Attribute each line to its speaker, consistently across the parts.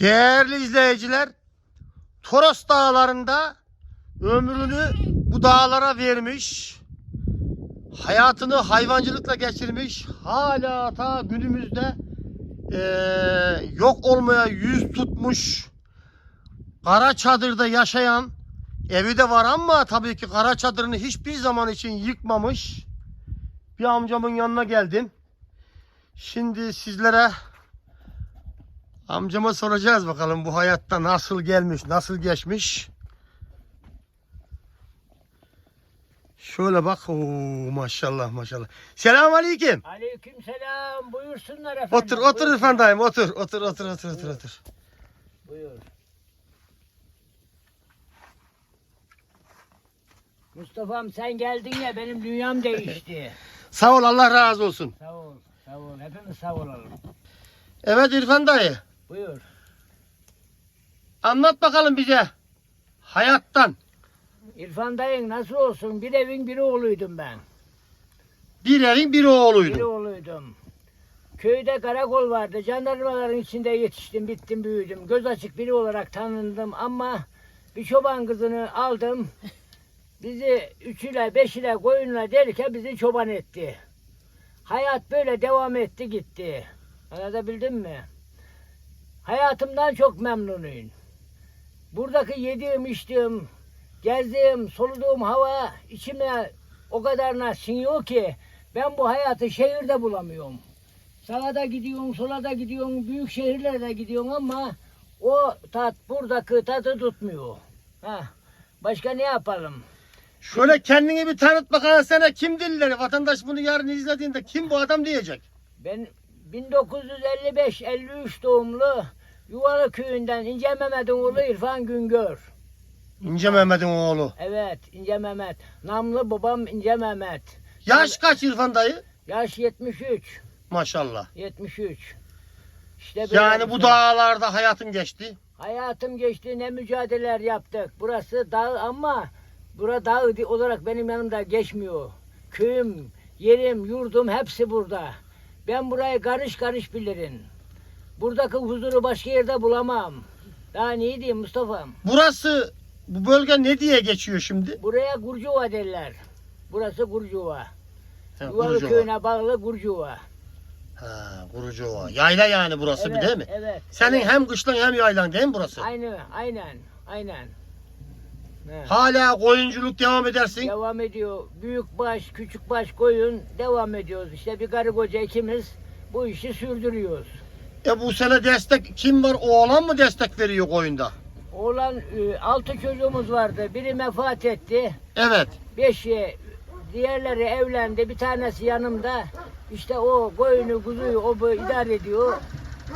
Speaker 1: Değerli izleyiciler, Toros dağlarında ömrünü bu dağlara vermiş, hayatını hayvancılıkla geçirmiş, hala ta günümüzde eee, yok olmaya yüz tutmuş, kara çadırda yaşayan, evi de var ama tabii ki kara çadırını hiçbir zaman için yıkmamış bir amcamın yanına geldim. Şimdi sizlere Amcama soracağız bakalım bu hayatta nasıl gelmiş, nasıl geçmiş. Şöyle bak. Oo, maşallah maşallah. Selam aleyküm.
Speaker 2: Aleyküm selam. Buyursunlar efendim.
Speaker 1: Otur otur
Speaker 2: Buyur.
Speaker 1: Dayım otur otur otur otur otur otur.
Speaker 2: Buyur. Mustafa'm sen geldin ya benim dünyam değişti.
Speaker 1: Sağ ol Allah razı olsun.
Speaker 2: sağ ol. Sağ ol. Hepimiz sağ olalım.
Speaker 1: Evet İrfan dayı
Speaker 2: Buyur.
Speaker 1: anlat bakalım bize hayattan.
Speaker 2: İrfan dayın nasıl olsun? Bir evin bir oğluydum ben.
Speaker 1: Bir evin bir
Speaker 2: Bir
Speaker 1: oğluydu.
Speaker 2: oğluydum. Köyde karakol vardı. Jandarmaların içinde yetiştim, bittim, büyüdüm. Göz açık biri olarak tanındım ama bir çoban kızını aldım. Bizi üç ile beş ile koyunla derken bizi çoban etti. Hayat böyle devam etti gitti. Anlatabildim mi? Hayatımdan çok memnunuyum. Buradaki yediğim, içtiğim, gezdiğim, soluduğum hava içime o kadarına siniyor ki ben bu hayatı şehirde bulamıyorum. Sağa da gidiyorsun, sola da gidiyorsun, büyük şehirlere gidiyorsun ama o tat buradaki tadı tutmuyor. Ha. Başka ne yapalım?
Speaker 1: Şöyle kendini bir tanıt bakalım sana kim dilleri vatandaş bunu yarın izlediğinde kim bu adam diyecek.
Speaker 2: Ben 1955-53 doğumlu Yuvalı köyünden İnce Mehmet'in oğlu İrfan Güngör.
Speaker 1: İnce Mehmet'in oğlu.
Speaker 2: Evet İnce Mehmet. Namlı babam İnce Mehmet.
Speaker 1: Yaş kaç İrfan dayı?
Speaker 2: Yaş 73.
Speaker 1: Maşallah.
Speaker 2: 73. İşte böyle
Speaker 1: Yani bu
Speaker 2: şey.
Speaker 1: dağlarda hayatın geçti.
Speaker 2: Hayatım geçti ne mücadeleler yaptık. Burası dağ ama bura dağ olarak benim yanımda geçmiyor. Köyüm, yerim, yurdum hepsi burada. Ben burayı karış karış bilirim. Buradaki huzuru başka yerde bulamam. Daha ne diyeyim Mustafa'm?
Speaker 1: Burası bu bölge ne diye geçiyor şimdi?
Speaker 2: Buraya Gurcuva derler. Burası Gurcuva.
Speaker 1: Ha,
Speaker 2: Yuvalı
Speaker 1: Kurucova.
Speaker 2: köyüne bağlı Gurcuva.
Speaker 1: Ha, Kurucova. Yayla yani burası bir
Speaker 2: Evet,
Speaker 1: değil mi?
Speaker 2: Evet.
Speaker 1: Senin hem kışlan hem yaylan değil mi burası?
Speaker 2: Aynı, aynen, aynen. He.
Speaker 1: Hala koyunculuk devam edersin.
Speaker 2: Devam ediyor. Büyük baş, küçük baş koyun devam ediyoruz. İşte bir karı koca ikimiz bu işi sürdürüyoruz.
Speaker 1: E bu sene destek kim var? Oğlan mı destek veriyor koyunda?
Speaker 2: Oğlan e, altı çocuğumuz vardı. Biri vefat etti.
Speaker 1: Evet.
Speaker 2: Beşi diğerleri evlendi. Bir tanesi yanımda. İşte o koyunu, kuzuyu o bu idare ediyor.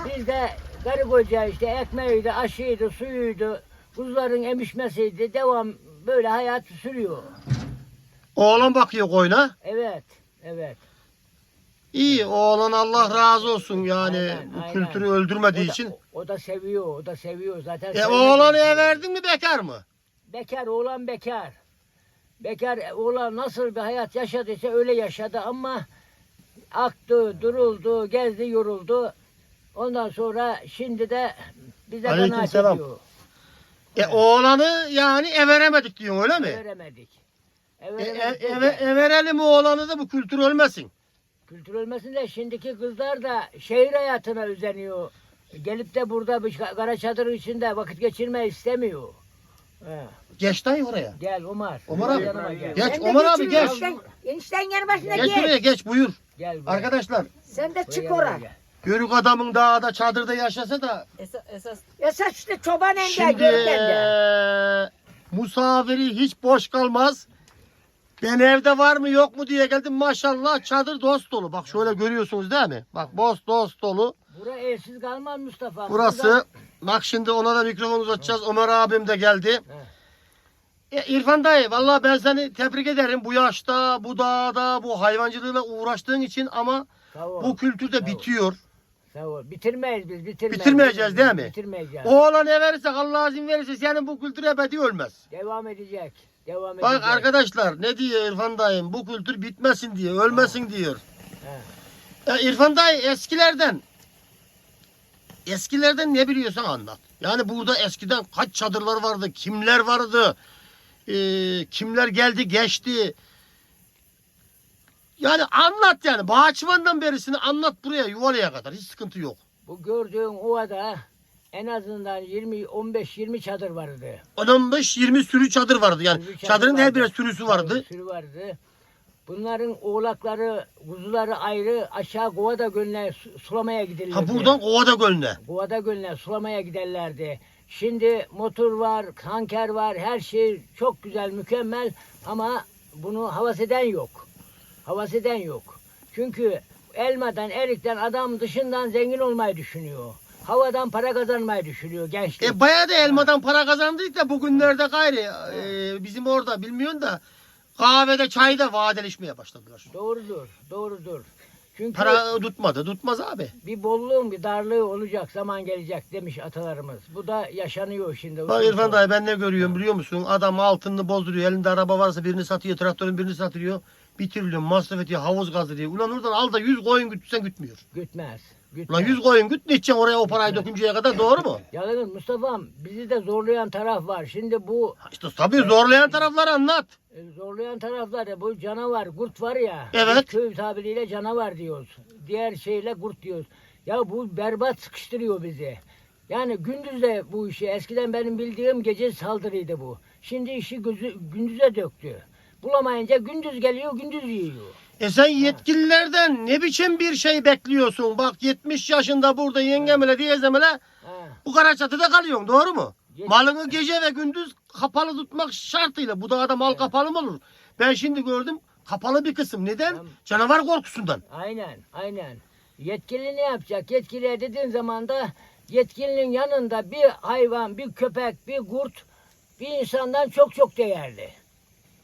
Speaker 2: Biz de karı koca işte ekmeğiydi, aşıydı, suyuydu, kuzuların emişmesiydi. Devam böyle hayat sürüyor.
Speaker 1: Oğlan bakıyor koyuna.
Speaker 2: Evet, evet.
Speaker 1: İyi oğlan Allah razı olsun yani
Speaker 2: Aynen,
Speaker 1: bu
Speaker 2: aynen.
Speaker 1: kültürü öldürmediği
Speaker 2: o da,
Speaker 1: için.
Speaker 2: O da seviyor, o da seviyor zaten.
Speaker 1: E
Speaker 2: sevmediği
Speaker 1: oğlanı ev verdin mi bekar mı?
Speaker 2: Bekar, oğlan bekar. Bekar oğlan nasıl bir hayat yaşadıysa öyle yaşadı ama aktı, duruldu, gezdi, yoruldu. Ondan sonra şimdi de bize kanaat
Speaker 1: selam.
Speaker 2: ediyor.
Speaker 1: E oğlanı yani ev veremedik diyorsun öyle mi?
Speaker 2: Veremedik.
Speaker 1: E,
Speaker 2: Everemedik
Speaker 1: e, eve, e verelim oğlanı da bu kültür ölmesin.
Speaker 2: Kültür ölmesin de şimdiki kızlar da şehir hayatına özeniyor. Gelip de burada bir kara çadır içinde vakit geçirmeyi istemiyor. He.
Speaker 1: Geç dayı oraya.
Speaker 2: Gel Umar. Gel
Speaker 1: abi.
Speaker 2: yanıma gel.
Speaker 1: Geç
Speaker 3: Sen de
Speaker 1: Omar abi geç.
Speaker 3: Enişten, enişten yanı başına
Speaker 1: Geç
Speaker 3: gel.
Speaker 1: şuraya geç buyur.
Speaker 2: Gel buraya.
Speaker 1: Arkadaşlar
Speaker 3: Sen de
Speaker 2: Buraya
Speaker 3: çık oraya.
Speaker 2: gel.
Speaker 1: Yörük adamın dağda çadırda yaşasa da
Speaker 3: Esas, esas. Esas işte çoban ende
Speaker 1: şimdi
Speaker 3: görken de.
Speaker 1: eee, misafiri hiç boş kalmaz. Ben evde var mı yok mu diye geldim maşallah çadır dost dolu. Bak şöyle görüyorsunuz değil mi? Bak boz dost dolu.
Speaker 2: Bura evsiz kalmaz Mustafa.
Speaker 1: Burası
Speaker 2: Burada-
Speaker 1: bak şimdi ona da mikrofon uzatacağız. Ömer abim de geldi. E, İrfan dayı vallahi ben seni tebrik ederim bu yaşta, bu dağda, bu hayvancılığıyla uğraştığın için ama
Speaker 2: ol.
Speaker 1: bu kültür de bitiyor.
Speaker 2: Sağ ol. Bitirmeyiz biz. Bitirmeyiz.
Speaker 1: Bitirmeyeceğiz değil mi?
Speaker 2: Bitirmeyeceğiz.
Speaker 1: Oğlan ne verirsek Allah izin verirse senin bu kültür ebedi ölmez.
Speaker 2: Devam edecek. Devam
Speaker 1: Bak
Speaker 2: edecek.
Speaker 1: arkadaşlar ne diyor İrfan dayım bu kültür bitmesin diye ölmesin diyor. E, İrfan dayı eskilerden eskilerden ne biliyorsan anlat. Yani burada eskiden kaç çadırlar vardı, kimler vardı, ee, kimler geldi geçti. Yani anlat yani. Bahçıvan'dan berisini anlat buraya Yuvalı'ya kadar. Hiç sıkıntı yok.
Speaker 2: Bu gördüğün ovada en azından 20 15-20 çadır vardı.
Speaker 1: 15-20 sürü çadır vardı yani.
Speaker 2: Sürü çadır
Speaker 1: Çadırın her
Speaker 2: vardı.
Speaker 1: bir sürüsü vardı.
Speaker 2: Sürü vardı. Bunların oğlakları, kuzuları ayrı aşağı Kovada Gölü'ne su- sulamaya giderlerdi.
Speaker 1: Ha buradan Ovada Gölü'ne.
Speaker 2: Kovada Gölü'ne sulamaya giderlerdi. Şimdi motor var, tanker var, her şey çok güzel, mükemmel ama bunu havas eden yok. Havas eden yok. Çünkü elmadan, erikten adam dışından zengin olmayı düşünüyor. Havadan para kazanmayı düşünüyor gençlik.
Speaker 1: E bayağı da elmadan para kazandık da bugünlerde gayri e, bizim orada bilmiyorsun da kahvede çayda vadeleşmeye başladılar.
Speaker 2: Doğrudur, doğrudur. Çünkü
Speaker 1: Para tutmadı. Tutmaz abi.
Speaker 2: bir bolluğun bir darlığı olacak, zaman gelecek demiş atalarımız. Bu da yaşanıyor şimdi.
Speaker 1: Bak İrfan dayı ben ne görüyorum biliyor musun? Adam altını bozduruyor. Elinde araba varsa birini satıyor. Traktörün birini satıyor. Bir trilyon masraf ediyor. Havuz gazı diyor. Ulan oradan al da 100 koyun gütsen gütmüyor.
Speaker 2: Gütmez. gütmez.
Speaker 1: Ulan 100 koyun güt ne içeceksin oraya o parayı dökünceye kadar doğru mu?
Speaker 2: Yalnız Mustafa'm bizi de zorlayan taraf var. Şimdi bu
Speaker 1: İşte tabii zorlayan tarafları anlat.
Speaker 2: e, zorlayan taraflar ya bu canavar, kurt var ya.
Speaker 1: Evet.
Speaker 2: biz Köy tabiriyle canavar diyoruz. Diğer şeyle kurt diyoruz. Ya bu berbat sıkıştırıyor bizi. Yani gündüz de bu işi eskiden benim bildiğim gece saldırıydı bu. Şimdi işi gözü, gündüze döktü. Bulamayınca gündüz geliyor, gündüz yiyor.
Speaker 1: E sen yetkililerden ne biçim bir şey bekliyorsun? Bak 70 yaşında burada yengemele diyezemele
Speaker 2: Ha.
Speaker 1: bu kara çatıda kalıyorsun doğru mu?
Speaker 2: Yet-
Speaker 1: Malını gece ve gündüz kapalı tutmak şartıyla. Bu dağda mal kapalı mı olur? Ben şimdi gördüm kapalı bir kısım. Neden?
Speaker 2: Tamam.
Speaker 1: Canavar korkusundan.
Speaker 2: Aynen, aynen. Yetkili ne yapacak? Yetkiliye dediğin zaman da yetkilinin yanında bir hayvan, bir köpek, bir kurt bir insandan çok çok değerli.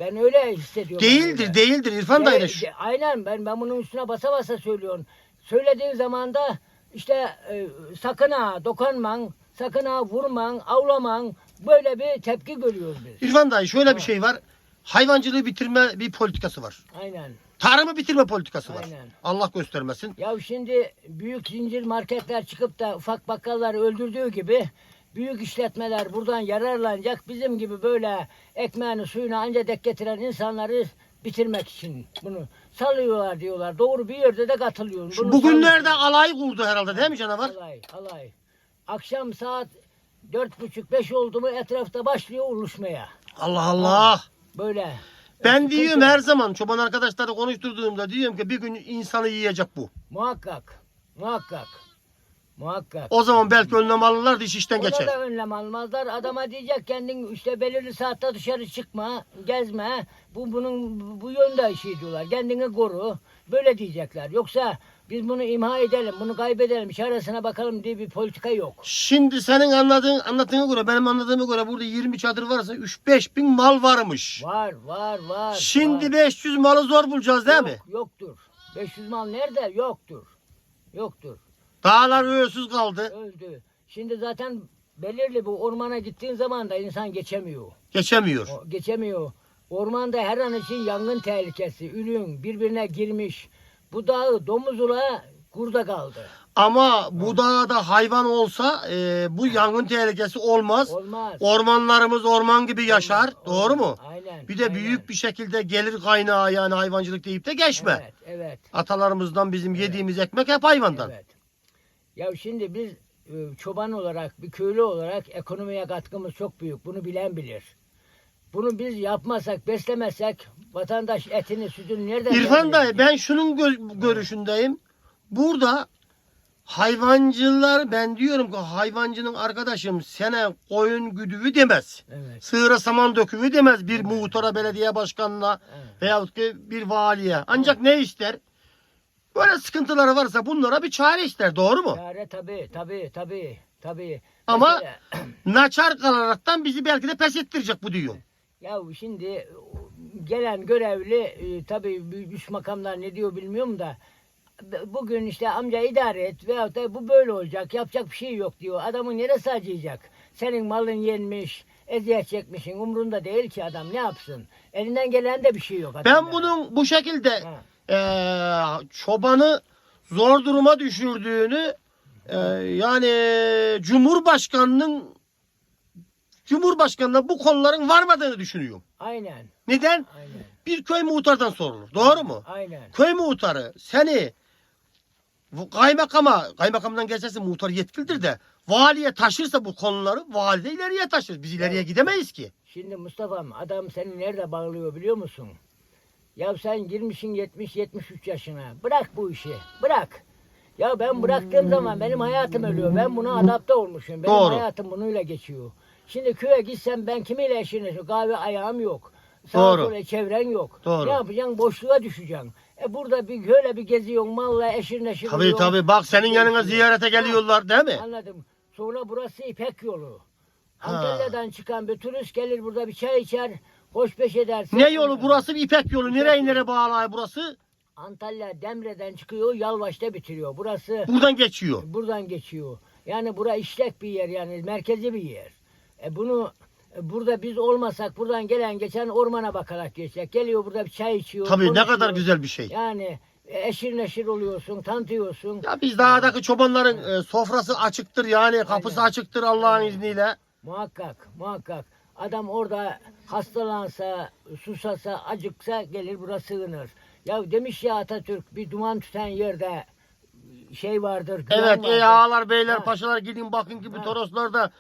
Speaker 2: Ben öyle hissediyorum.
Speaker 1: Değildir,
Speaker 2: öyle.
Speaker 1: değildir İrfan dayı. da
Speaker 2: De- aynen ben ben bunun üstüne basa basa söylüyorum. Söylediğin zaman da işte e, sakın ha dokunman, sakın ha vurman, avlaman böyle bir tepki görüyoruz biz.
Speaker 1: İrfan dayı şöyle bir
Speaker 2: Ha.
Speaker 1: şey var. Hayvancılığı bitirme bir politikası var.
Speaker 2: Aynen.
Speaker 1: Tarımı bitirme politikası var.
Speaker 2: Aynen.
Speaker 1: Allah göstermesin.
Speaker 2: Ya şimdi büyük zincir marketler çıkıp da ufak bakkalları öldürdüğü gibi büyük işletmeler buradan yararlanacak. Bizim gibi böyle ekmeğini suyunu ancak dek getiren insanları bitirmek için bunu salıyorlar diyorlar. Doğru bir yerde de katılıyorum. Bunu
Speaker 1: Bugünlerde
Speaker 2: salıyor.
Speaker 1: alay kurdu herhalde değil mi canavar?
Speaker 2: alay, alay. Akşam saat dört buçuk beş oldu mu etrafta başlıyor uluşmaya.
Speaker 1: Allah Allah.
Speaker 2: Böyle.
Speaker 1: Ben
Speaker 2: Sıkıntı-
Speaker 1: diyorum her zaman çoban arkadaşları konuşturduğumda diyorum ki bir gün insanı yiyecek bu.
Speaker 2: Muhakkak. Muhakkak. Muhakkak.
Speaker 1: O zaman belki önlem alırlar da iş işten
Speaker 2: Ona
Speaker 1: geçer.
Speaker 2: da önlem almazlar. Adama diyecek kendin işte belirli saatte dışarı çıkma, gezme. Bu bunun bu yönde şey diyorlar. Kendini koru. Böyle diyecekler. Yoksa biz bunu imha edelim, bunu kaybedelim, çaresine bakalım diye bir politika yok.
Speaker 1: Şimdi senin anladığın anlattığına göre benim anladığıma göre burada 20 çadır varsa 3-5 bin mal varmış.
Speaker 2: Var, var, var.
Speaker 1: Şimdi
Speaker 2: var.
Speaker 1: 500 malı zor bulacağız değil
Speaker 2: Yok,
Speaker 1: mi?
Speaker 2: Yoktur. 500 mal nerede? Yoktur. Yoktur.
Speaker 1: Dağlar öğüsüz kaldı.
Speaker 2: Öldü. Şimdi zaten belirli bu ormana gittiğin zaman da insan geçemiyor.
Speaker 1: Geçemiyor.
Speaker 2: O- geçemiyor. Ormanda her an için yangın tehlikesi, ürün birbirine girmiş. Bu dağı domuz ula kurda kaldı.
Speaker 1: Ama bu dağda hayvan olsa e, bu yangın tehlikesi olmaz.
Speaker 2: Olmaz.
Speaker 1: Ormanlarımız orman gibi yaşar.
Speaker 2: Olmaz,
Speaker 1: Doğru mu?
Speaker 2: Aynen.
Speaker 1: Bir de
Speaker 2: aynen.
Speaker 1: büyük bir şekilde gelir kaynağı yani hayvancılık deyip de geçme.
Speaker 2: Evet, evet.
Speaker 1: Atalarımızdan bizim yediğimiz ekmek hep hayvandan.
Speaker 2: Evet. Ya şimdi biz e, çoban olarak, bir köylü olarak ekonomiye katkımız çok büyük. Bunu bilen bilir. Bunu biz yapmasak, beslemezsek vatandaş etini, sütünü nereden
Speaker 1: İrfan dayı ben şunun gö- görüşündeyim. Burada hayvancılar ben diyorum ki hayvancının arkadaşım sene koyun güdüğü demez.
Speaker 2: Evet.
Speaker 1: Sığıra saman döküvü demez bir muhtara belediye başkanına
Speaker 2: evet.
Speaker 1: veyahut ki bir valiye. Ancak ne ister? Böyle sıkıntıları varsa bunlara bir çare ister. Doğru mu?
Speaker 2: Çare tabii, tabii, tabii, tabii.
Speaker 1: Ama- Naçar kalaraktan bizi belki de pes ettirecek bu diyor.
Speaker 2: Ya şimdi gelen görevli e, tabii üst makamlar ne diyor bilmiyorum da bugün işte amca idare et veyahut da bu böyle olacak yapacak bir şey yok diyor. Adamın neresi acıyacak? Senin malın yenmiş, eziyet çekmişsin umrunda değil ki adam ne yapsın? Elinden gelen de bir şey yok.
Speaker 1: Ben
Speaker 2: adamda.
Speaker 1: bunun bu şekilde
Speaker 2: Ha.
Speaker 1: Eee, çobanı zor duruma düşürdüğünü Ee, yani Cumhurbaşkanının Cumhurbaşkanına bu konuların varmadığını düşünüyorum.
Speaker 2: Aynen.
Speaker 1: Neden?
Speaker 2: Aynen.
Speaker 1: Bir köy muhtardan sorulur. Doğru mu?
Speaker 2: Aynen.
Speaker 1: Köy muhtarı seni bu kaymakama, kaymakamdan geçerse muhtar yetkilidir de valiye taşırsa bu konuları vali de ileriye taşır. Biz ileriye gidemeyiz ki.
Speaker 2: Şimdi Mustafa'm adam seni nerede bağlıyor biliyor musun? Ya sen girmişsin 70-73 yaşına. Bırak bu işi. Bırak. Ya ben bıraktığım zaman benim hayatım ölüyor. Ben buna adapte olmuşum. Benim
Speaker 1: Doğru.
Speaker 2: hayatım bununla geçiyor. Şimdi köye gitsem ben kimiyle eşleşiyorum? Kahve ayağım yok. Sağ
Speaker 1: Doğru.
Speaker 2: sola çevren yok.
Speaker 1: Doğru.
Speaker 2: Ne yapacaksın? Boşluğa düşeceksin. E burada bir böyle bir geziyorsun malla eşir neşir
Speaker 1: Tabii
Speaker 2: oluyorsun.
Speaker 1: tabii bak senin yanına ziyarete geliyorlar değil mi?
Speaker 2: Anladım. Sonra burası İpek yolu.
Speaker 1: Ha.
Speaker 2: Antalya'dan çıkan bir turist gelir burada bir çay içer, hoşbeş eder.
Speaker 1: Ne yolu burası? Bir İpek yolu. Nereye nereye bağlı burası?
Speaker 2: Antalya Demre'den çıkıyor, Yalvaç'ta bitiriyor. Burası
Speaker 1: Buradan geçiyor.
Speaker 2: buradan geçiyor. Yani bura işlek bir yer yani merkezi bir yer. E bunu e, burada biz olmasak buradan gelen geçen ormana bakarak geçecek. Geliyor burada bir çay içiyor.
Speaker 1: Tabii ne
Speaker 2: konuşuyor.
Speaker 1: kadar güzel bir şey.
Speaker 2: Yani e, eşir neşir oluyorsun, tanıtıyorsun.
Speaker 1: Ya biz dağdaki çobanların e, sofrası açıktır yani kapısı açıktır Allah'ın izniyle.
Speaker 2: Muhakkak, muhakkak. Adam orada hastalansa, susasa, acıksa gelir buraya sığınır. Ya demiş ya Atatürk bir duman tüten yerde şey vardır,
Speaker 1: Evet
Speaker 2: vardır.
Speaker 1: ey ağalar beyler
Speaker 2: Ha.
Speaker 1: paşalar gidin bakın ki bu. Toroslarda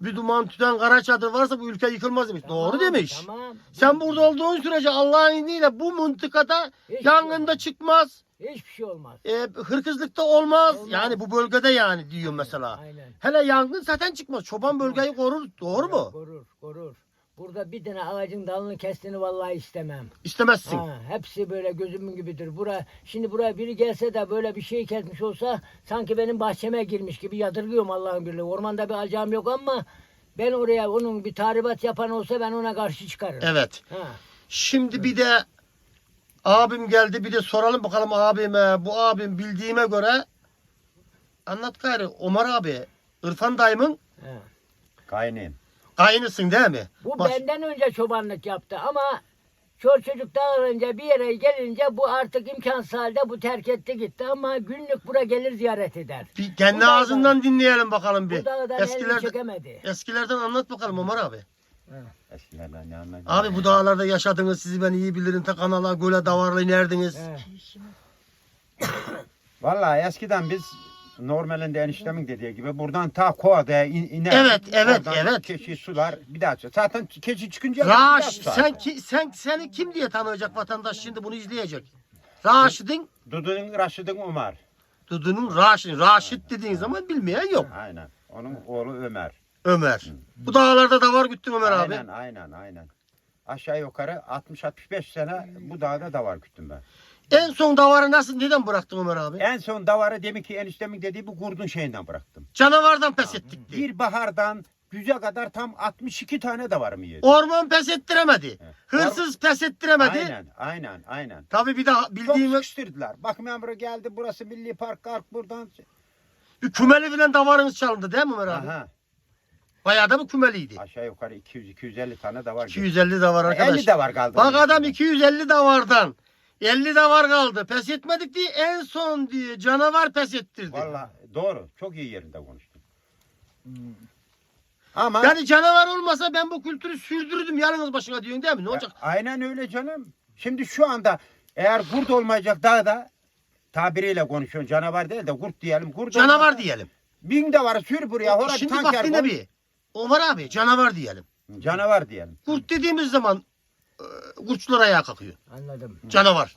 Speaker 1: bir duman tüten kara çadır varsa bu ülke yıkılmaz demiş.
Speaker 2: Tamam,
Speaker 1: Doğru demiş.
Speaker 2: Tamam.
Speaker 1: Sen burada olduğun sürece Allah'ın izniyle bu mıntıkada
Speaker 2: Hiç
Speaker 1: yangında
Speaker 2: yok.
Speaker 1: çıkmaz.
Speaker 2: Hiçbir şey olmaz.
Speaker 1: E, hırkızlıkta olmaz.
Speaker 2: Olmaz.
Speaker 1: Yani bu bölgede yani diyor mesela.
Speaker 2: Aynen.
Speaker 1: Hele yangın zaten çıkmaz. Çoban bölgeyi korur. Doğru mu?
Speaker 2: Korur, korur. Burada bir tane ağacın dalını kestiğini vallahi istemem.
Speaker 1: İstemezsin.
Speaker 2: Ha, hepsi böyle gözümün gibidir. Bura, şimdi buraya biri gelse de böyle bir şey kesmiş olsa sanki benim bahçeme girmiş gibi yadırgıyorum Allah'ın birliği. Ormanda bir alacağım yok ama ben oraya onun bir tahribat yapan olsa ben ona karşı çıkarım.
Speaker 1: Evet.
Speaker 2: Ha.
Speaker 1: Şimdi bir de abim geldi bir de soralım bakalım abime. Bu abim bildiğime göre anlat gayrı Omar abi İrfan dayımın
Speaker 2: ha.
Speaker 4: Kaynıyım.
Speaker 1: Aynısın değil mi?
Speaker 2: Bu
Speaker 1: Baş-
Speaker 2: benden önce çobanlık yaptı ama çor çocuk dağılınca bir yere gelince bu artık imkansız halde bu terk etti gitti ama günlük bura gelir ziyaret eder.
Speaker 1: bir kendi
Speaker 2: Bu dağdan-
Speaker 1: ağzından dinleyelim bakalım bir.
Speaker 2: Bu dağdan elini
Speaker 1: Eskilerden,
Speaker 2: çekemedi.
Speaker 1: eskilerden anlat bakalım Omar abi.
Speaker 4: Eskilerden?
Speaker 1: Abi bu dağlarda yaşadınız sizi ben iyi bilirim. Ta kanala göle davarla inerdiniz.
Speaker 2: He.
Speaker 4: Vallahi eskiden biz normalinde eniştemin dediği gibi buradan ta Kova'da in, iner.
Speaker 1: Evet, evet,
Speaker 4: Oradan
Speaker 1: evet.
Speaker 4: Keçi sular bir daha su. Zaten keçi çıkınca bir daha
Speaker 1: Raş sen ki sen seni kim diye tanıyacak vatandaş şimdi bunu izleyecek. Raşid'in
Speaker 4: Dudu'nun Raşid'in Umar.
Speaker 1: Dudu'nun Raşid. Raşid dediğin zaman bilmeyen yok.
Speaker 4: Aynen. Onun oğlu Ömer.
Speaker 1: Ömer. Bu dağlarda da var güttün Ömer abi.
Speaker 4: Aynen aynen aynen. Aşağı yukarı 60-65 sene bu dağda da var güttüm ben.
Speaker 1: En son davarı nasıl neden bıraktın Ömer abi?
Speaker 4: En son davarı demek ki eniştemin dediği bu kurdun şeyinden bıraktım.
Speaker 1: Canavardan pes ettik diye.
Speaker 4: Bir bahardan güze kadar tam 62 tane davarımı yedim.
Speaker 1: Orman pes ettiremedi. Hırsız pes ettiremedi.
Speaker 4: Aynen aynen aynen.
Speaker 1: Tabii bir
Speaker 4: Çok
Speaker 1: bildiğim
Speaker 4: sıkıştırdılar. Bak memuru geldi burası milli park kalk buradan.
Speaker 1: bir kümeli filan davarınız çalındı değil mi Ömer abi?
Speaker 4: Aha.
Speaker 1: Bayağı da bu kümeliydi.
Speaker 4: Aşağı yukarı 200-250 tane de var.
Speaker 1: 250 davar arkadaş.
Speaker 4: 50 de var kaldı.
Speaker 1: Bak adam
Speaker 4: içinde.
Speaker 1: 250 davardan 50 davar kaldı. Pes etmedik diye en son diye canavar pes ettirdi.
Speaker 4: Valla doğru. Çok iyi yerinde konuştun. Ama
Speaker 1: Yani canavar olmasa ben bu kültürü sürdürürdüm yalnız başına diyorsun değil mi? Ne olacak?
Speaker 4: Aynen öyle canım. Şimdi şu anda eğer kurt olmayacak dağda tabiriyle konuşuyorsun. Canavar değil de kurt diyelim. Kurt
Speaker 1: Canavar
Speaker 4: olmasa
Speaker 1: diyelim.
Speaker 4: Bin de var sür buraya. Hora bir
Speaker 1: Şimdi
Speaker 4: tanker
Speaker 1: bak yine
Speaker 4: koy.
Speaker 1: bir. Omar abi canavar diyelim.
Speaker 4: Canavar diyelim.
Speaker 1: Kurt dediğimiz zaman e, kurtçular ayağa kalkıyor.
Speaker 2: Anladım.
Speaker 1: Canavar.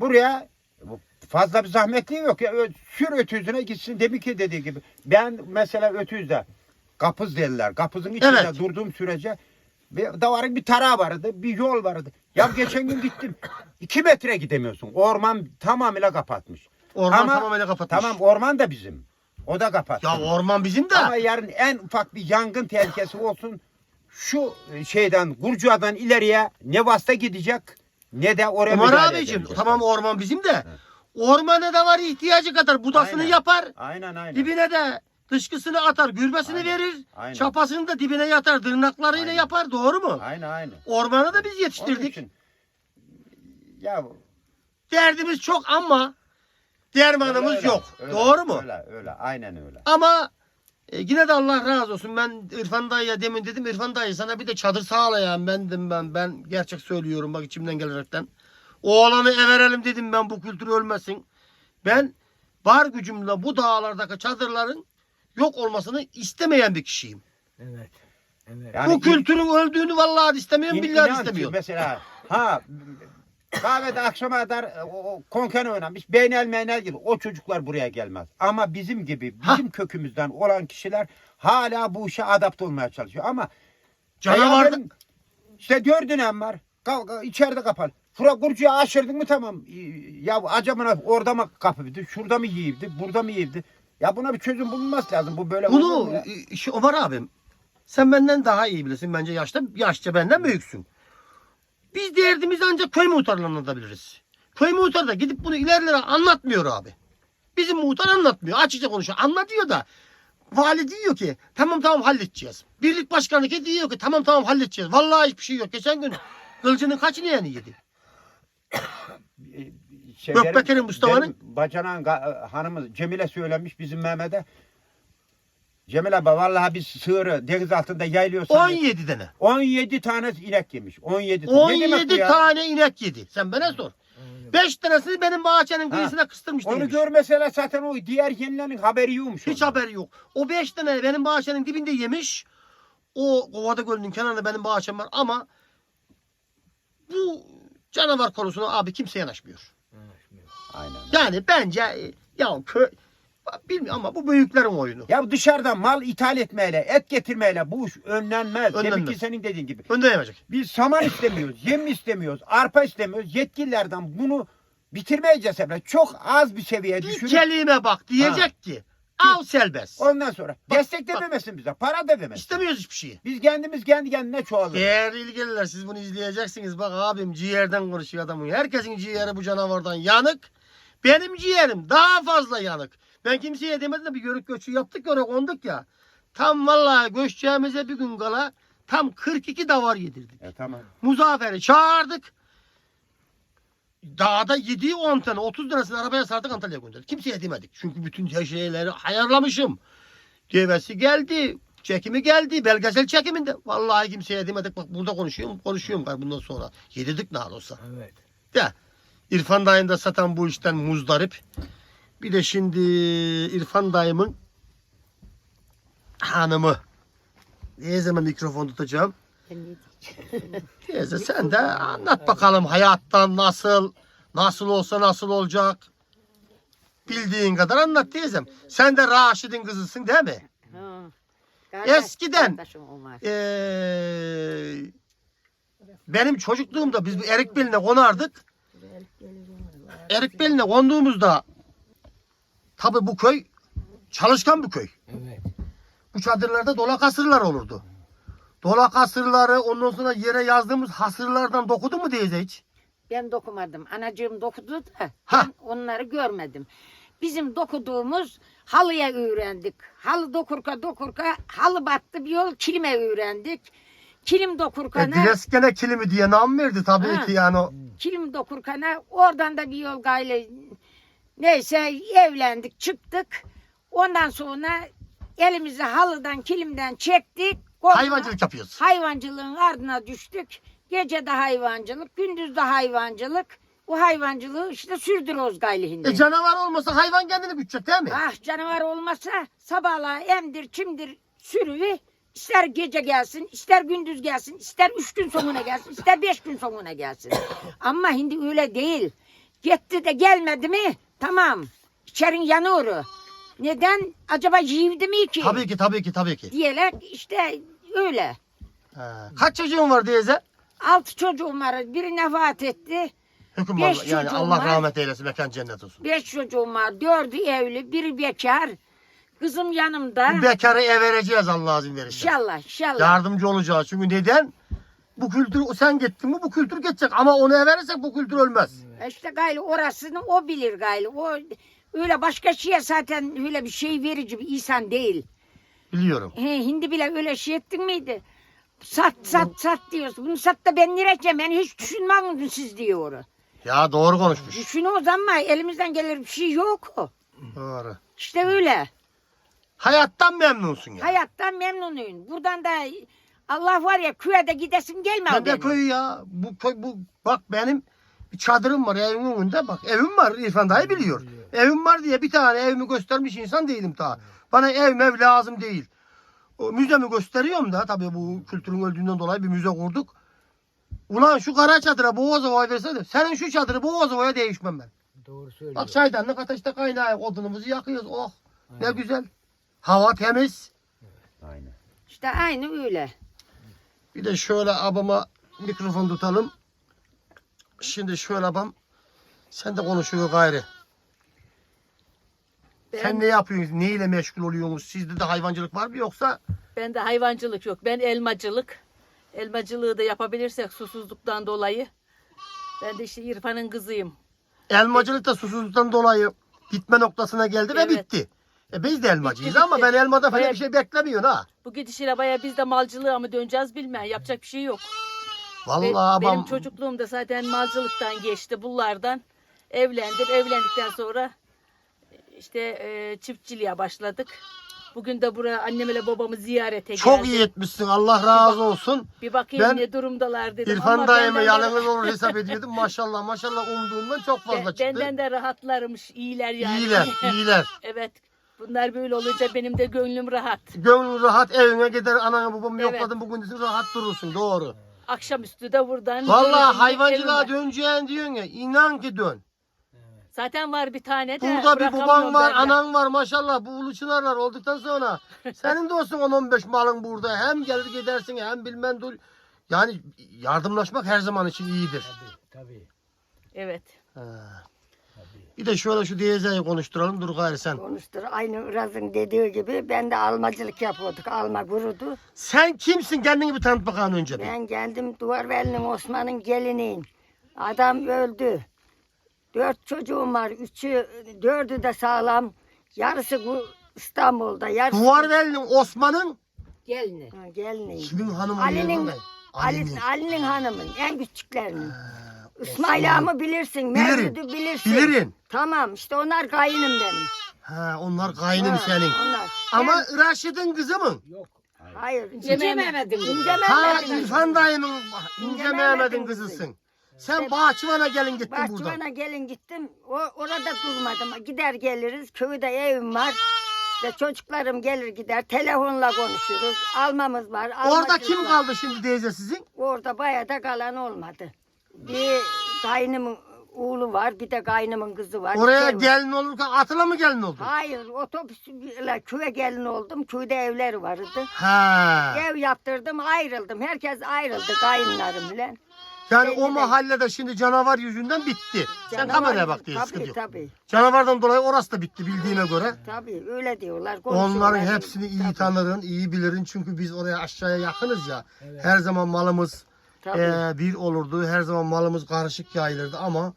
Speaker 4: Buraya bu fazla bir zahmetli yok ya. Sür ötüzüne gitsin. Demek ki dediği gibi. Ben mesela ötüzde kapız dediler. Kapızın içinde
Speaker 1: Evet.
Speaker 4: durduğum sürece bir davarın bir tarağı vardı. Bir yol vardı. Ya geçen gün gittim. iki metre gidemiyorsun. Orman tamamıyla kapatmış.
Speaker 1: Orman
Speaker 4: Ama-
Speaker 1: tamamıyla kapatmış.
Speaker 4: Tamam orman da bizim. O da kapattı.
Speaker 1: Ya orman bizim de.
Speaker 4: Ama yarın en ufak bir yangın tehlikesi olsun. Şu şeyden Gurcua'dan ileriye ne vasıta gidecek ne de oraya
Speaker 1: Omar
Speaker 4: müdahale
Speaker 1: abicim tamam orman bizim de. Ormana da var ihtiyacı kadar budasını
Speaker 4: Aynen.
Speaker 1: yapar.
Speaker 4: Aynen aynen.
Speaker 1: Dibine de dışkısını atar, gürbesini
Speaker 4: Aynen,
Speaker 1: verir.
Speaker 4: aynen.
Speaker 1: Çapasını da dibine yatar, tırnaklarıyla
Speaker 4: Aynen.
Speaker 1: yapar. Doğru mu?
Speaker 4: Aynen aynen.
Speaker 1: Ormanı da biz
Speaker 4: Onun
Speaker 1: yetiştirdik.
Speaker 4: için ya
Speaker 1: Derdimiz çok ama dermanımız
Speaker 4: Öyle,
Speaker 1: yok.
Speaker 4: öyle,
Speaker 1: Doğru mu?
Speaker 4: Öyle öyle aynen öyle.
Speaker 1: Ama e, yine de Allah razı olsun. Ben İrfan dayıya demin dedim İrfan dayı sana bir de çadır sağlayan bendim ben. Ben gerçek söylüyorum bak içimden gelerekten. Oğlanı everelim dedim ben bu kültür ölmesin. Ben var gücümle bu dağlardaki çadırların yok olmasını istemeyen bir kişiyim.
Speaker 2: Evet. Evet.
Speaker 4: Yani
Speaker 1: bu kültürün öldüğünü vallahi istemiyorum
Speaker 4: İn-
Speaker 1: billahi istemiyorum.
Speaker 4: Mesela ha kahvede akşama kadar e, o, o konken oynamış. Beynel meynel gibi. O çocuklar buraya gelmez. Ama bizim gibi bizim kökümüzden olan kişiler hala bu işe adapte olmaya çalışıyor. Ama
Speaker 1: Canavar
Speaker 4: benim işte dört dönem var. İçeride kapalı. Şura kurcuya aşırdın mı tamam. Ya acaba orada mı kapıydı, şurada mı yiyildi, burada mı yiyildi? Ya buna bir çözüm bulunması lazım. Bu böyle olur
Speaker 1: Bunu
Speaker 4: ya?
Speaker 1: şu Ömer abim sen benden daha iyi bilirsin bence yaşta yaşça benden büyüksün. Biz derdimizi ancak köy muhtarlarına anlatabiliriz. Köy muhtarı da gidip bunu ilerlere anlatmıyor abi. Bizim muhtar anlatmıyor. Açıkça konuşuyor. Anlatıyor da vali diyor ki tamam tamam halledeceğiz. Birlik başkanı ki diyor ki tamam tamam halledeceğiz. Vallahi hiçbir şey yok. Geçen gün kılıcının kaçını yani yedi?
Speaker 4: Şey,
Speaker 1: Gökbekir'in Mustafa'nın-
Speaker 4: Bacanan hanımı Cemile söylemiş bizim Mehmet'e. Cemile abla vallahi biz sığırı deniz altında yaylıyorsak
Speaker 1: 17 tane.
Speaker 4: 17 tane inek yemiş. 17 tane. Ne demek bu
Speaker 1: 17
Speaker 4: ya?
Speaker 1: tane inek yedi. Sen bana sor. 5 tanesini benim bahçenin
Speaker 4: Ha.
Speaker 1: kıyısına kıstırmış
Speaker 4: Onu
Speaker 1: demiş.
Speaker 4: görmeseler zaten o diğer yenilerin haberi yokmuş.
Speaker 1: Hiç
Speaker 4: onun.
Speaker 1: haberi yok. O beş tane benim bahçenin dibinde yemiş. O Kovada Gölü'nün kenarında benim bahçem var ama bu canavar konusuna abi kimse yanaşmıyor.
Speaker 4: Aynen.
Speaker 1: Yani bence e, ya kö bilmiyorum ama bu büyüklerin oyunu.
Speaker 4: Ya dışarıdan mal ithal etmeyle, et getirmeyle bu iş önlenmez.
Speaker 1: Önlenmez.
Speaker 4: Demek ki senin dediğin gibi.
Speaker 1: Önleyemeyecek.
Speaker 4: Biz saman istemiyoruz, yem istemiyoruz, arpa istemiyoruz. Yetkililerden bunu bitirmeyeceğiz efendim. Çok az bir seviyeye
Speaker 1: Bir
Speaker 4: düşürüp
Speaker 1: kelime bak diyecek ki al serbest.
Speaker 4: ondan sonra
Speaker 1: Bak,
Speaker 4: destek de
Speaker 1: bak.
Speaker 4: vermesin bize, para da vermesin.
Speaker 1: İstemiyoruz hiçbir şeyi.
Speaker 4: Biz kendimiz kendi kendine çoğalırız.
Speaker 1: Değerli ilgililer siz bunu izleyeceksiniz. Bak abim ciğerden konuşuyor adamın. Herkesin ciğeri bu canavardan yanık. Benim ciğerim daha fazla yanık. Ben kimseye demedim de bir yörük göçü yaptık oraya konduk ya. Tam vallahi göçeceğimize bir gün kala tam 42 davar yedirdik.
Speaker 4: E, tamam.
Speaker 1: Muzaffer'i çağırdık. Dağda yediği 10 tane 30 lirasını arabaya sardık Antalya'ya gönderdik. Kimseye demedik. Çünkü bütün şeyleri ayarlamışım. Devesi geldi. Çekimi geldi. Belgesel çekiminde. Vallahi kimseye demedik. Bak burada konuşuyorum. Konuşuyorum ben bundan sonra. Yedirdik ne olsa.
Speaker 2: Evet.
Speaker 1: De. İrfan dayım da satan bu işten muzdarip. Bir de şimdi İrfan dayımın hanımı. Ne zaman mikrofon tutacağım? Teyze sen de anlat bakalım hayattan nasıl, nasıl olsa nasıl olacak. Bildiğin kadar anlat teyzem. Sen de Raşid'in kızısın değil mi? Eskiden- Ee, benim çocukluğumda biz bu erik beline konardık. Erik beline konduğumuzda tabi bu köy çalışkan bir köy.
Speaker 2: Evet.
Speaker 1: Bu çadırlarda dolak asırlar olurdu. Dolak asırları ondan sonra yere yazdığımız hasırlardan dokudu mu teyze hiç?
Speaker 3: Ben dokumadım. Anacığım dokudu da
Speaker 1: Ha.
Speaker 3: ben onları görmedim. Bizim dokuduğumuz halıya öğrendik. Halı dokurka dokurka halı battı bir yol kilime öğrendik. Kilim
Speaker 1: E,
Speaker 3: dokurkana,
Speaker 1: Dileskene kilimi diye nam verdi tabii
Speaker 3: Ha.
Speaker 1: ki yani o.
Speaker 3: kilim dokurkana oradan da bir yol gayle neyse evlendik çıktık. Ondan sonra elimizi halıdan kilimden çektik. koluna-
Speaker 1: Hayvancılık yapıyoruz.
Speaker 3: hayvancılığın ardına düştük. Gece de hayvancılık, gündüz de hayvancılık. Bu hayvancılığı işte sürdürüyoruz gaylihinde.
Speaker 1: E canavar olmasa hayvan kendini bütecek değil mi?
Speaker 3: ah canavar olmasa sabahla emdir çimdir sürüyü ister gece gelsin, ister gündüz gelsin, ister üç gün sonuna gelsin, ister beş gün sonuna gelsin. Ama şimdi öyle değil. Gitti de gelmedi mi tamam içerin yanıyor. Neden? Acaba yiyildi mi ki?
Speaker 1: Tabii ki tabii ki tabii ki.
Speaker 3: Diyerek işte öyle.
Speaker 1: Ha. Kaç çocuğun var teyze?
Speaker 3: Altı çocuğum var. Biri vefat etti.
Speaker 1: Hüküm
Speaker 3: Beş
Speaker 1: var. Yani
Speaker 3: çocuğum
Speaker 1: Allah
Speaker 3: var.
Speaker 1: rahmet eylesin. Mekan cennet olsun.
Speaker 3: Beş çocuğum var. Dördü evli. Biri bekar. Kızım yanımda.
Speaker 1: Bu bekarı ev vereceğiz Allah izin verirse.
Speaker 3: İnşallah inşallah.
Speaker 1: Yardımcı olacağız. Çünkü neden? Bu kültür sen gittin mi bu kültür geçecek ama onu verirsek bu kültür ölmez.
Speaker 3: İşte gayrı orasını o bilir gayrı. O öyle başka şeye zaten öyle bir şey verici bir insan değil.
Speaker 1: Biliyorum.
Speaker 3: He, hindi bile öyle şey ettin miydi? Sat sat sat diyorsun. Bunu sat da ben nereye Ben hiç düşünmem siz diyor.
Speaker 1: Ya doğru konuşmuş.
Speaker 3: Düşünüyoruz ama elimizden gelir bir şey yok.
Speaker 1: Doğru.
Speaker 3: İşte öyle.
Speaker 1: Hayattan memnunsun ya.
Speaker 3: Hayattan memnunuyum. Buradan da Allah var ya köye de gidesim gelmiyor
Speaker 1: Ben de
Speaker 3: benim.
Speaker 1: köyü ya. Bu köy bu bak benim bir çadırım var evimin önünde bak. Evim var İrfan dayı biliyor. Evim var diye bir tane evimi göstermiş insan değilim ta. Bana ev mev lazım değil. O müzemi gösteriyorum da tabii bu kültürün öldüğünden dolayı bir müze kurduk. Ulan şu kara çadıra Boğazova'ya versene. Senin şu çadırı Boğazova'ya değişmem ben.
Speaker 2: Doğru söylüyor.
Speaker 1: Bak çaydanlık ateşte kaynağı odunumuzu yakıyoruz. Oh ne güzel. Hava temiz.
Speaker 4: Aynen.
Speaker 3: İşte aynı öyle.
Speaker 1: Bir de şöyle abama mikrofon tutalım. Şimdi şöyle abam. Sen de konuşuyor gayrı. Sen ne yapıyorsunuz? Ne ile meşgul oluyorsunuz? Sizde de hayvancılık var mı yoksa?
Speaker 5: Ben de hayvancılık yok. Ben elmacılık. Elmacılığı da yapabilirsek susuzluktan dolayı. Ben de işte İrfan'ın kızıyım.
Speaker 1: Elmacılık da susuzluktan dolayı bitme noktasına geldi ve
Speaker 5: Evet.
Speaker 1: bitti. E biz de elmacıyız ama ben elmada falan bir şey beklemiyorsun ha.
Speaker 5: Bu gidişiyle baya biz de malcılığa mı döneceğiz bilmem. Yapacak bir şey yok. Ve
Speaker 1: Vallahi
Speaker 5: benim
Speaker 1: abam
Speaker 5: çocukluğum da zaten malcılıktan geçti. Bunlardan evlendim. Evlendikten sonra işte e, çiftçiliğe başladık. Bugün de buraya annemle babamı ziyarete
Speaker 1: çok
Speaker 5: geldim.
Speaker 1: iyi etmişsin. Allah razı olsun.
Speaker 5: Bir bakayım
Speaker 1: Ben
Speaker 5: ne durumdalar dedim.
Speaker 1: İrfan
Speaker 5: Ama
Speaker 1: dayımı
Speaker 5: benden de-
Speaker 1: olur hesap ediyordum. Maşallah maşallah umduğumdan çok fazla
Speaker 5: Ben-
Speaker 1: çıktı.
Speaker 5: Benden de rahatlarmış. iyiler yani.
Speaker 1: İyiler, iyiler.
Speaker 5: evet. Bunlar böyle olunca benim de gönlüm rahat.
Speaker 1: Gönlün rahat evine gider ananı babamı
Speaker 5: Evet.
Speaker 1: yokladın bugün rahat durursun doğru.
Speaker 5: Akşamüstü de buradan.
Speaker 1: Vallahi
Speaker 5: dönünce
Speaker 1: hayvancılığa döneceğin diyorsun ya inan ki dön.
Speaker 5: Zaten var bir tane de.
Speaker 1: Burada bir
Speaker 5: bırakamıyorum
Speaker 1: baban var
Speaker 5: ben de.
Speaker 1: anan var maşallah bu ulu çınarlar olduktan sonra senin de olsun 10-15 malın burada hem gelir gidersin hem bilmem dur. Yani yardımlaşmak her zaman için iyidir.
Speaker 2: Tabii tabii.
Speaker 5: Evet.
Speaker 1: Ha. Bir de şöyle şu diyezeyi konuşturalım dur gayrı sen.
Speaker 3: Konuştur. Aynı Iraz'ın dediği gibi ben de almacılık yapıyorduk. Alma gurudu.
Speaker 1: Sen kimsin kendini bir tanıt bakalım önce bir.
Speaker 3: Ben geldim Duvarveli'nin Osman'ın geliniyim. Adam öldü. Dört çocuğum var. Üçü, dördü de sağlam. Yarısı bu İstanbul'da. Yarısı
Speaker 1: Duvarveli'nin Osman'ın
Speaker 3: gelini. Ha, geliniyim.
Speaker 1: kimin hanımı?
Speaker 3: Ali'nin? Ali'nin Ali'nin hanımın en küçüklerinin. İsmail ağamı bilirsin.
Speaker 1: Bilirim.
Speaker 3: Mevlüt'ü bilirsin.
Speaker 1: Bilirim.
Speaker 3: Tamam işte onlar kayınım benim.
Speaker 1: Ha onlar kaynın
Speaker 3: Ha,
Speaker 1: senin.
Speaker 3: Onlar.
Speaker 1: Ama
Speaker 3: Ben-
Speaker 1: Raşid'in kızı mı?
Speaker 2: Yok.
Speaker 3: hayır.
Speaker 5: İnce
Speaker 3: İnce
Speaker 5: Mehmet.
Speaker 3: Mehmet'in. İnce
Speaker 1: Ha
Speaker 3: Mehmet'in.
Speaker 1: İrfan dayımın
Speaker 3: İnce
Speaker 1: İnce
Speaker 3: Mehmet'in
Speaker 1: Mehmet'in
Speaker 3: kızı.
Speaker 1: kızısın. Sen Bahçıvan'a gelin gittin buradan.
Speaker 3: Bahçıvan'a gelin gittim. O, orada durmadım. Gider geliriz. Köyde evim var. İşte çocuklarım gelir gider. Telefonla konuşuruz. Almamız var.
Speaker 1: Orada
Speaker 3: almacımız
Speaker 1: kim
Speaker 3: var.
Speaker 1: kaldı şimdi teyze sizin?
Speaker 3: Orada bayağı da kalan olmadı. Bir kaynımın oğlu var. Bir de kaynımın kızı var.
Speaker 1: Oraya
Speaker 3: ev-
Speaker 1: gelin olurken atıla mı gelin oldun?
Speaker 3: Hayır otobüsle köye gelin oldum. Köyde evleri vardı.
Speaker 1: Ha.
Speaker 3: Ev yaptırdım ayrıldım. Herkes ayrıldı kayınlarımla.
Speaker 1: Yani
Speaker 3: belli
Speaker 1: o mahallede şimdi canavar yüzünden bitti. Sen
Speaker 3: Canavar-
Speaker 1: kameraya bak diye sıkıntı
Speaker 3: Tabii
Speaker 1: yok.
Speaker 3: tabii.
Speaker 1: Canavardan dolayı orası da bitti bildiğine göre.
Speaker 3: Tabii öyle diyorlar.
Speaker 1: Onların hepsini iyi
Speaker 3: Tabii,
Speaker 1: tanırın, iyi bilirin. Çünkü biz oraya aşağıya yakınız ya.
Speaker 2: Evet.
Speaker 1: Her zaman malımız
Speaker 3: Tabii.
Speaker 1: eee, bir olurdu. Her zaman malımız karışık yayılırdı ama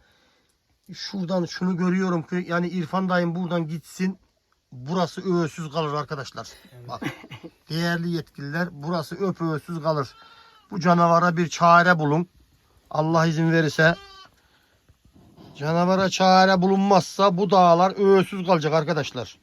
Speaker 1: şuradan şunu görüyorum ki yani İrfan dayım buradan gitsin burası öğüsüz kalır arkadaşlar. Bak değerli yetkililer burası öp öğüsüz kalır. Bu canavara bir çare bulun. Allah izin verirse canavara çare bulunmazsa bu dağlar öğüsüz kalacak arkadaşlar.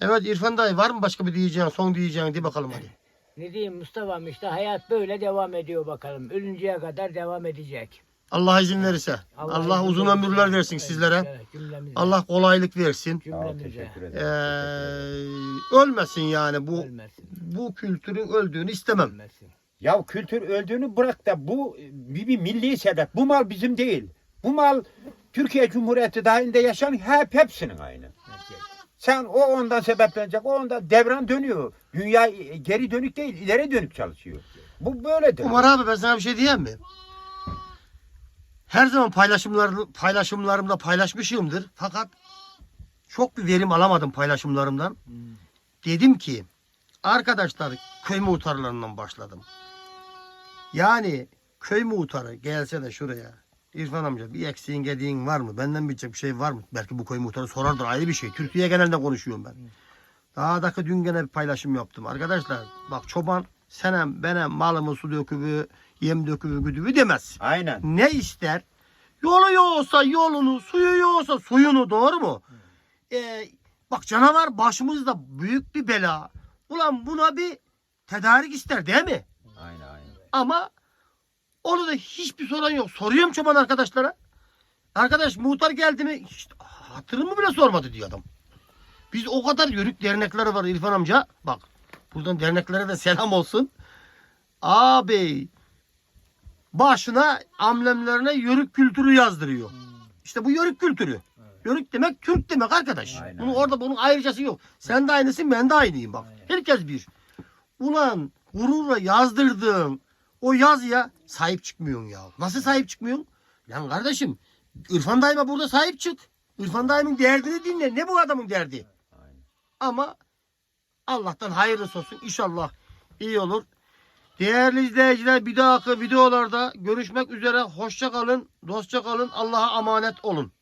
Speaker 1: Evet İrfan dayı var mı başka bir diyeceğin, son diyeceğin de bakalım hadi.
Speaker 2: Ne diyeyim Mustafa'm işte hayat böyle devam ediyor bakalım. Ölünceye kadar devam edecek.
Speaker 1: Allah izin verirse. Allah,
Speaker 2: izin
Speaker 1: uzun ömürler versin sizlere.
Speaker 2: Evet, cümlemize.
Speaker 1: Allah kolaylık versin.
Speaker 2: Cümlemize.
Speaker 4: teşekkür
Speaker 1: Ee,
Speaker 4: ederim.
Speaker 1: ölmesin yani bu
Speaker 2: Ölmesin.
Speaker 1: bu kültürün öldüğünü istemem.
Speaker 2: Ölmesin.
Speaker 4: Ya kültür öldüğünü bırak da bu bir, bir milli sebep. Bu mal bizim değil. Bu mal Türkiye Cumhuriyeti dahilinde yaşayan hep hepsinin aynı. Sen o ondan sebeplenecek, o ondan devran dönüyor. Dünya geri dönük değil, ileri dönük çalışıyor. Bu böyledir.
Speaker 1: Umar abi ben sana bir şey diyeyim mi? Her zaman paylaşımlar, paylaşımlarımda paylaşmışımdır. Fakat çok bir verim alamadım paylaşımlarımdan. Dedim ki arkadaşlar köy muhtarlarından başladım. Yani köy muhtarı gelse de şuraya. İrfan amca bir eksiğin gediğin var mı? Benden bilecek bir şey var mı? Belki bu köy muhtarı sorardır ayrı bir şey. Türkiye genelinde konuşuyorum ben. Dağdaki dün gene bir paylaşım yaptım. Arkadaşlar bak çoban senem benem malımı su dökübü yem dökümü güdümü demez.
Speaker 4: Aynen.
Speaker 1: Ne ister? Yolu yoksa yolunu, suyu yoksa suyunu doğru mu? Ee, bak canavar başımızda büyük bir bela. Ulan buna bir tedarik ister değil mi?
Speaker 4: Aynen aynen.
Speaker 1: Ama onu da hiçbir sorun yok. Soruyorum çoban arkadaşlara. Arkadaş muhtar geldi mi? Hiç hatırımı bile sormadı diyor adam. Biz o kadar yörük dernekleri var İrfan amca. Bak buradan derneklere de selam olsun. Abi başına amblemlerine yörük kültürü yazdırıyor. İşte bu yörük kültürü. Yörük demek Türk demek arkadaş.
Speaker 4: Aynen.
Speaker 1: Bunun orada bunun ayrıcası yok. Sen de aynısın ben de aynıyım bak. Herkes bir. Ulan gururla yazdırdığın o yazıya sahip çıkmıyorsun ya. Nasıl sahip çıkmıyorsun? Lan kardeşim İrfan dayıma burada sahip çık. İrfan dayımın derdini dinle. Ne bu adamın derdi? Ama Allah'tan hayırlısı olsun. İnşallah iyi olur. Değerli izleyiciler bir dahaki videolarda görüşmek üzere. Hoşça kalın, dostça kalın. Allah'a emanet olun.